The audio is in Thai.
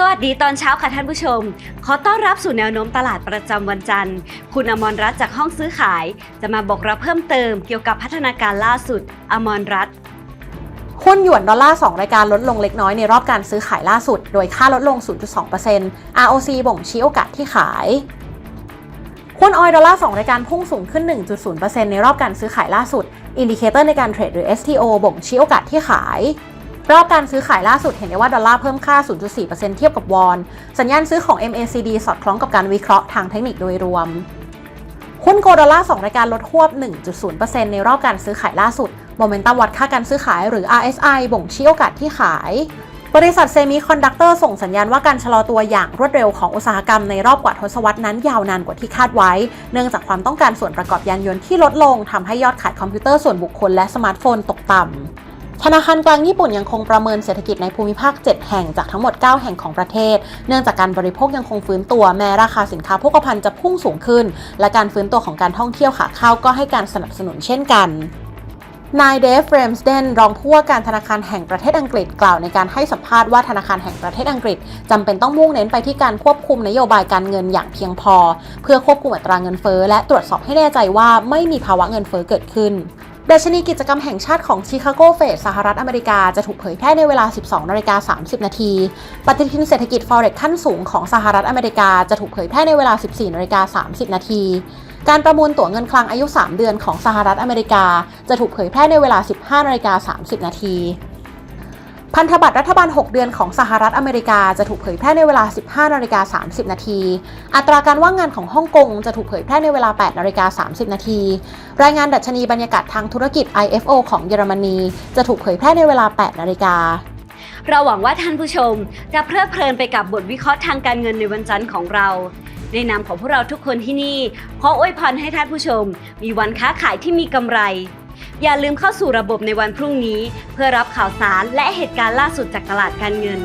สวัสดีตอนเช้าค่ะท่านผู้ชม ขอต้อนรับสู่แนวโน้มตลาดประจำวันจันทร์ คุณอมรรัตน์จากห้องซื้อขาย จะมาบอกเราเพิ่มเติมเกี่ยวกับพัฒนาการล่าสุด อมรรัตน์หุ้นหยวนดอลลาร์2รายการลดลงเล็กน้อยในรอบการซื้อขายล่าสุด โดยค่าลดลง 0.2% ROC บ่งชี้โอกาสที่ขายหุ้นออยดอลลาร์2รายการพุ่งสูงขึ้น 1.0%ในรอบการซื้อขายล่าสุด อินดิเคเตอร์ในการเทรดหรือ STO บ่งชี้โอกาสที่ขาย รอบการซื้อขายล่าสุดเห็นได้ว่าดอลลาร์เพิ่มค่า 0.4%เทียบกับวอน สัญญาณซื้อของ MACD สอดคล้องกับการวิเคราะห์ทางเทคนิคโดยรวม หุ้นโกลดอลลาร์2รายการลดหวบ 1.0%ในรอบการซื้อขายล่าสุด โมเมนตัมวัดค่าการซื้อขายหรือ RSI บ่งชี้โอกาสที่ขาย บริษัทเซมิคอนดักเตอร์ส่งสัญญาณว่าการชะลอตัวอย่างรวดเร็วของอุตสาหกรรมในรอบกว่าทศวรรษนั้นยาวนานกว่าที่คาดไว้ เนื่องจากความต้องการส่วนประกอบยานยนต์ที่ลดลงทำให้ยอดขายคอมพิวเตอร์ส่วนบุคคลและสมาร์ทโฟนตกต่ำ ธนาคารกลางญี่ปุ่นยังคงประเมินเศรษฐกิจในภูมิภาค 7 แห่งจากทั้งหมด 9 แห่งของประเทศ เนื่องจากการบริโภคยังคงฟื้นตัวแม้ราคาสินค้าโภคภัณฑ์จะพุ่งสูงขึ้น และการฟื้นตัวของการท่องเที่ยวขาเข้าก็ให้การสนับสนุนเช่นกันนายเดฟเรมสเดนรองผู้ว่าการธนาคารแห่งประเทศอังกฤษกล่าวในการให้สัมภาษณ์ว่าธนาคารแห่งประเทศอังกฤษจำเป็นต้องมุ่งเน้นไปที่การควบคุมนโยบายการเงินอย่างเพียงพอ เพื่อควบคุมอัตราเงินเฟ้อและตรวจสอบให้แน่ใจว่าไม่มีภาวะเงินเฟ้อเกิดขึ้น ดัชนีกิจกรรมแห่งชาติของชิคาโกเฟดสหรัฐอเมริกาจะถูกเผยแพร่ในเวลา 12นาฬิกา30 นาที ปฏิทินเศรษฐกิจฟอเร็กขั้นสูงของสหรัฐอเมริกาจะถูกเผยแพร่ในเวลา 14นาฬิกา30 นาที การประมูลตั๋วเงินคลังอายุ 3 เดือนของสหรัฐอเมริกาจะถูกเผยแพร่ในเวลา 15นาฬิกา30 นาที พันธบัตรรัฐบาล 6 เดือนของสหรัฐอเมริกาจะถูกเผยแพร่ในเวลา 15นาฬิกา30 นาที อัตราการว่างงานของฮ่องกงจะถูกเผยแพร่ในเวลา 8นาฬิกา30 นาที รายงานดัชนีบรรยากาศทางธุรกิจ IFO ของเยอรมนี จะถูกเผยแพร่ในเวลา 8นาฬิกาเราหวังว่าท่านผู้ชมจะเพลิดเพลินไปกับบทวิเคราะห์ทางการเงินในวันจันทร์ของเรา ในนามของพวกเราทุกคนที่นี่ ขออวยพรให้ท่านผู้ชม มีวันค้าขายที่มีกำไร อย่าลืมเข้าสู่ระบบในวันพรุ่งนี้ เพื่อรับข่าวสารและเหตุการณ์ล่าสุดจากตลาดการเงิน